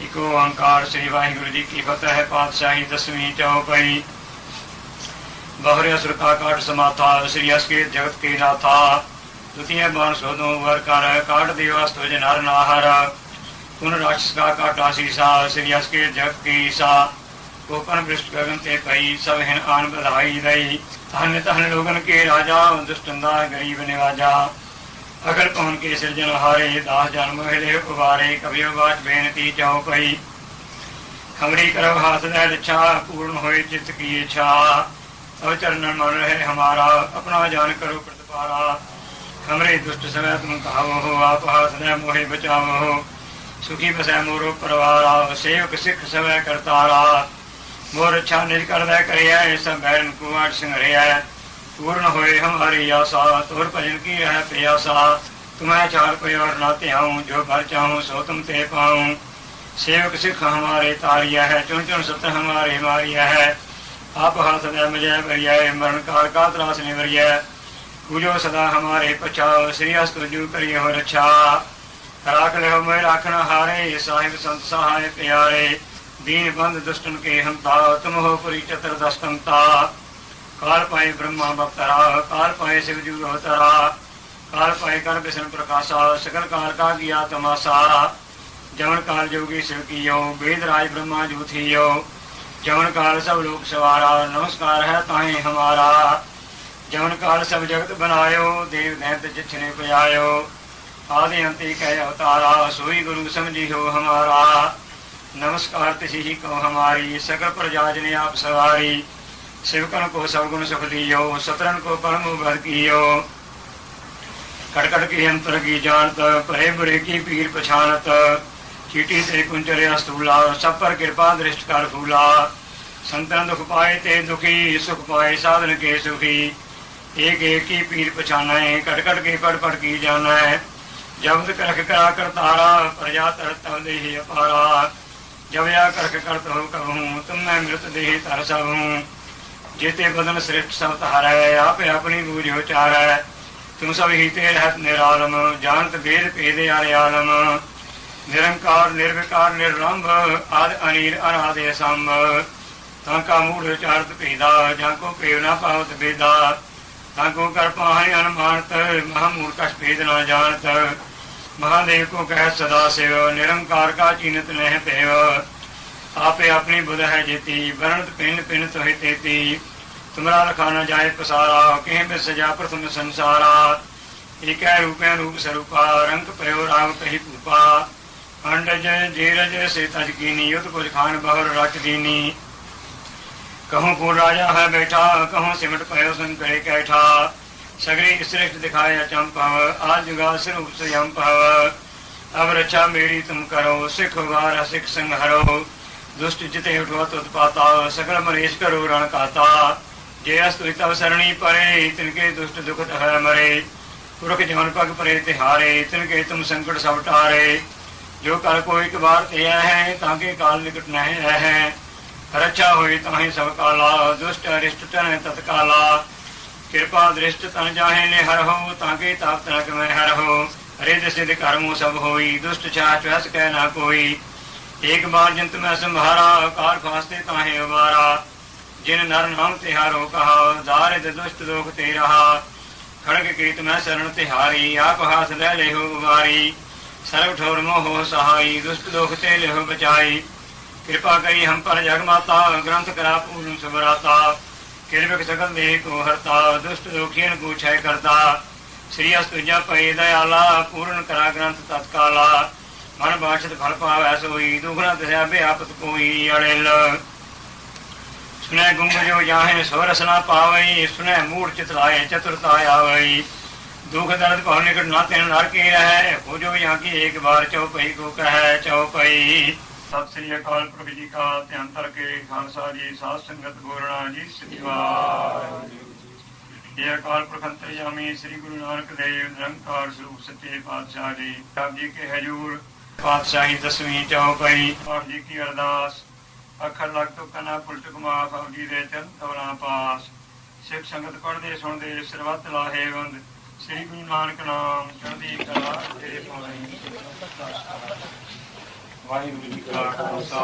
ਇਕ ਓੰਕਾਰ ਸ੍ਰੀ ਵਾਹਿਗੁਰੂ ਜੀ ਕੀ ਫਤਿਹ ਪਾਤਸ਼ਾਹੀ ਦਸਵੀਂ ਚੌਪਈ ਬਹਰੇ ਅਸੁਰ ਕਾ ਕਾਟ ਸਮਾਥਾ, ਸ੍ਰੀ ਅਸਕੇ ਜਗਤ ਕੀ ਨਾਥਾ। ਤੁਤੀਏ ਬਾਣ ਸੋਦੋ ਵਰ ਕਰ ਕਾਟ ਦਿਵਸ ਤੁਜ ਨਰ ਨਾਹਰ। ਪੁਨ ਰਾਖਸ਼ ਕਾ ਕਾਟਾ ਸੀਸਾ ਸ੍ਰੀ ਅਸਕੇ ਜਗਤ ਕੀ ਸਾ ਕੋਪਨ ਬ੍ਰਿਸ਼ਟ ਗਗਨ ਤੇ ਪਈ, ਸਭ ਹਿਨ ਆਨ ਬਧਾਈ ਦਈ ਧਨ ਧਨ ਲੋਗਨ ਕੇ ਰਾਜਾ, ਦੁਸ਼ਟੰਦਾ ਗਰੀਬ ਨਿਵਾਜਾ। ਅਗਰ ਕੌਣ ਕੇ ਸਿਰਜਣ ਹਾਰੇ, ਦਾਸ ਜਨਮ ਹਿਲੇ ਉਵਾਰੇ ਕਬਿਓ ਬਾਤ ਬੇਨਤੀ ਚਾਉ ਪਈ ਹਮਰੀ ਕਰਵ ਹਾਥ ਲੈ ਲਿਛਾ, ਪੂਰਨ ਹੋਏ ਚਿਤ ਕੀ ਇੱਛਾ। ਅਵ ਚਰਨਨ ਮਨ ਰਹੇ ਹਮਾਰਾ, ਆਪਣਾ ਜਾਨ ਕਰੋ ਪ੍ਰਤਪਾਰਾ। ਖਮਰੇ ਦੁਸ਼ਟ ਸਮੈ ਤੁਮ ਕਹਾਵੋ ਹੋ, ਆਪ ਹਾਥ ਲੈ ਮੋਹਿ ਬਚਾਵੋ ਸੁਖੀ ਬਸੈ ਮੋਰੋ ਪਰਵਾਰਾ, ਸੇਵਕ ਸਿੱਖ ਸਮੈ ਕਰਤਾਰਾ। ਮੋਰ ਅੱਛਾ ਨਿਜ ਕਰਦਾ ਕਰਿਆ ਇਹ ਸਭ ਬੈਰਨ ਕੁਆਟ ਸੰਘਰਿਆ पूर्ण होए हमारी आशा तोर भजन की है प्रियासा तुम्हें चार कोई और ना त्याऊं जो भर चाहूं सो तुम ते पाऊं सेवक सिख हमारे तारिया है चुन चुन सत्य हमारे मारिया है आप हाथ दे मजय बरिया है मरण काल का त्रास निवरिया पूजो सदा हमारे पछाओ श्री अस्त जू करिए हो रक्षा राख ले मैं राखना हारे साहिब संत सहाय प्यारे दीन बंद दुष्टन के हमता तुम हो पुरी चतर दस्तमता ਕਾਲ ਪਾਏ ਬ੍ਰਹਮਾ ਬਪਤਰਾ, ਕਾਲ ਪਾਏ ਸਿਵ ਜੂ ਅਵਤਰਾ, ਕਾਲ ਪਾਏ ਕਰ ਬਿਸ਼ਨ ਪ੍ਰਕਾਸ਼ਾ ਸਕਲ ਕਾਲ ਕਾ ਗਿਆ ਤਮਾਸਾ, ਜਵਨ ਕਾਲ ਜੋਗੀ ਸਿਵ ਕੀਓ, ਵੇਦ ਰਾਜ ਬ੍ਰਹਮਾ ਜੂ ਥੀਓ ਜਵਨ ਕਾਲ ਸਭ ਲੋਕ ਸਵਾਰਾ, ਨਮਸਕਾਰ ਹੈ ਤਾਹੇ ਹਮਾਰਾ, ਜਵਨ ਕਾਲ ਸਭ ਜਗਤ ਬਨਾਇਓ ਦੇਵ ਦੈਂਤ ਜਿਛਨੇ ਪਿਆਇਓ, ਆਦਿ ਅੰਤੇ ਕਹਿ ਅਵਤਾਰਾ, ਸੋਈ ਗੁਰੂ ਸਮਝਿਓ ਹਮਾਰਾ, ਨਮਸਕਾਰ ਤਿਸੀ ਹੀ ਕੋ ਹਮਾਰੀ ਸਕਲ ਪ੍ਰਜਾਜ ਨੇ ਆਪ ਸਵਾਰੀ सेवकन को सवगुण सुख दियो सतरन को परम भर कियो कटकट की अंतर की जानत परे बुरे की पीर पछानत चीटी से कुंचरे स्थूला सब पर कृपा दृष्ट कर फूला संतन दुख पाए ते दुखी सुख पाए साधन के सुखी एक एक की पीर पछाना है कटकट के पड़ पड़ की जाना है जब करख करा कर तारा प्रजा तर तब देहि अपारा जब या करख करत हो कहूँ तुम मैं मृत देहि तरस हूँ जेते बदन श्रेष्ठ सब तारै आप अपनी बूझ उचारै तुम सब ही ते रहत निरालम जानत वेद पेदे आलम निरंकार निर्विकार निर्लंब आद अनीर अनादे संभ तांका मूढ़ उचारत पेदा जाको प्रेरणा पावत बेदा ताको कर पाहे अनुमानत महामूर कश भेद न जानत महादेव को कह सदा शिव निरंकार का ਆਪੇ ਆਪਣੀ ਬੁਧ ਹੈ ਜੇਤੀ, ਵਰਣਤ ਪਿੰਨ ਪਿੰਨ ਤੋਹਿ ਤੇਤੀ। ਤੁਮਰਾ ਲਖਾ ਨਾ ਜਾਏ ਪਸਾਰਾ, ਕਹਿ ਮੇ ਸਜਾ ਪ੍ਰਥਮ ਸੰਸਾਰਾ। ਏਕੈ ਰੂਪੈ ਰੂਪ ਸਰੂਪਾ, ਰੰਗ ਪ੍ਰਯੋ ਰਾਮ ਕਹੀ ਭੂਪਾ। ਅੰਡਜ ਜੀਰਜ, ਸੇ ਤਜ ਕੀਨੀ ਯੁਤ ਕੁਲ ਖਾਨ ਬਹਰ ਰਚ ਦੀਨੀ। ਕਹੂੰ ਕੋ ਰਾਜਾ ਹੈ ਬੈਠਾ, ਕਹੋ ਸਿਮਟ ਪਇਓ ਸੰਗ ਕਰੇ ਕੈਠਾ। ਸਗਰੀ ਇਸ੍ਰਿਸ਼ਟ ਦਿਖਾਇਆ ਚੰਪਾਵ ਆਜ ਜੁਗਾ ਸਰੂਪ ਸਯੰ ਭਾਵ। ਅਬ ਰਚਾ ਮੇਰੀ ਤੁਮ ਕਰੋ, ਸਿਖ ਵਾਰ ਸਿਖ ਸੰਹਰੋ દુષ્ટજિતે ઉત્પાતા સકળ મરેશ કરો રણ કાતા ਜੇ ਅਸਤ੍ਰਿਤ ਅਵਸਰਣੀ ਪਰੇ ਤਿਨ ਕੇ ਦੁਸ਼ਟ ਦੁਖਤ ਹੈ ਮਰੇ। ਪੁਰਖ ਜਨ ਪਗ ਪਰੇ ਤੇ ਹਾਰੇ ਤਿਨ ਕੇ ਤੁਮ ਸੰਕਟ ਸਭ ਟਾਰੇ। ਜੋ ਕਲ ਕੋਈ ਇੱਕ ਵਾਰ ਤੇ ਆਇਆ ਹੈ ਤਾਂ ਕੇ ਕਾਲ ਨਿਕਟ ਨਹੀਂ ਰਹਿ ਹੈ। ਰੱਛਾ ਹੋਈ ਤਾਹੀ ਸਭ ਕਾਲਾ, ਦੁਸ਼ਟ ਅਰਿਸ਼ਟ ਤਨ ਤਤਕਾਲਾ। ਕਿਰਪਾ ਦ੍ਰਿਸ਼ਟ ਤਨ ਜਾਹੇ ਨੇ ਹਰ ਹੋ ਤਾਂ ਕੇ ਤਾਪ ਤਨਕ ਮੈਂ ਹਰ ਹੋ ਹਰੇ ਦਿਸੇ ਦੇ ਕਰਮੋ ਸਭ ਹੋਈ, ਦੁਸ਼ਟ ਛਾ ਚਵਸ ਕਹਿ ਨਾ ਕੋਈ। ਏਕ ਬਾਰ ਜੰਤ ਮੈਂ ਸੰਭਾਰਾ ਆਕਾਰ ਫਾਸਤੇ ਤਾਹੇ ਅਵਾਰਾ। ਜਿਨ ਨਰ ਨਾਮ ਤਿਹਾਰੋ ਕਹਾ ਦਾਰੇ ਦੁਸ਼ਟ ਲੋਕ ਤੇ ਰਹਾ। ਖੜਗ ਕੀਤ ਮੈਂ ਸਰਣ ਤਿਹਾਰੀ, ਆਪ ਹਾਸ ਲੈ ਲਿਓ ਉਵਾਰੀ। ਸਰਬ ਠੌਰ ਮੋਹ ਸਹਾਈ, ਦੁਸ਼ਟ ਲੋਕ ਤੇ ਲਿਓ ਬਚਾਈ। ਕਿਰਪਾ ਕਰੀ ਹਮ ਪਰ ਜਗ ਮਾਤਾ, ਗ੍ਰੰਥ ਕਰਾ ਪੂਰਨ ਸਵਰਾਤਾ ਕਿਰਪਕ ਸਗਲ ਦੇ ਕੋ ਹਰਤਾ, ਦੁਸ਼ਟ ਲੋਕੀਨ ਕੋ ਛੈ ਕਰਤਾ। ਸ੍ਰੀ ਅਸਤੁਜਾ ਪਏ ਦਇਆਲਾ, ਪੂਰਨ ਕਰਾ ਗ੍ਰੰਥ ਤਤਕਾਲਾ। ਮਨ ਬਾਸ਼ਤ ਫਲ ਪਾਵੈ ਸੋਈ, ਦੁਖਨਾ ਦਸਿਆ ਬਿਆਪਤ ਕੋਈ, ਅੜਿਲ। ਸੁਨੈ ਗੁੰਗ ਜੋ ਜਾਹੇ ਸੋ ਰਸਨਾ ਪਾਵਈ ਸੁਨੈ ਮੂੜ ਚਿਤ ਲਾਏ ਚਤੁਰਤਾ ਆਵਈ ਦੁਖ ਦਰਦ ਕੋ ਨਿਕਟ ਨਾ ਤੈਨ ਨਰ ਕੀ ਰਹੈ ਹੋ ਜੋ ਯਹਾਂ ਕੀ ਇੱਕ ਬਾਰ ਚਉਪਈ ਕੋ ਕਹੈ, ਚਉਪਈ। ਸਤਿ ਸ੍ਰੀ ਅਕਾਲ ਪੁਰਖ ਜੀ ਕਾ, ਧਿਆਨ ਧਰ ਖਾਲਸਾ ਜੀ, ਸਾਧ ਸੰਗਤ ਬੋਲਣਾ ਜੀ ਸਤਿਵਾਰ ਇਹ ਅਕਾਲ ਪੁਰਖ ਅੰਤਰਜਾਮੀ ਸ੍ਰੀ ਗੁਰੂ ਨਾਨਕ ਦੇਵ, ਨਿਰੰਕਾਰ ਸਰੂਪ ਸੱਚੇ ਪਾਤਸ਼ਾਹ ਜੀ, ਆਪ ਜੀ ਕੇ ਹਜੂਰ ਪਾਤਸ਼ਾਹੀ ਦਸਵੀਂ ਚੌਪਈ ਆਪ ਜੀ ਕੀ ਅਰਦਾਸ, ਅੱਖਰ ਲਗ ਤੋਂ ਕਨਾ ਪੁਲਟ ਮਾਫ ਆਪ ਜੀ ਦੇ ਚਰਨ ਤਵਨਾ ਪਾਸ। ਸਿੱਖ ਸੰਗਤ ਪੜਦੇ ਸੁਣਦੇ ਸਰਬੱਤ ਲਾਹੇਵੰਦ ਸ੍ਰੀ ਗੁਰੂ ਨਾਨਕ ਨਾਮ ਚੜ੍ਹਦੀ ਕਲਾ ਤੇਰੇ ਪਾਣੀ। ਵਾਹਿਗੁਰੂ ਜੀ ਕਾ ਖਾਲਸਾ।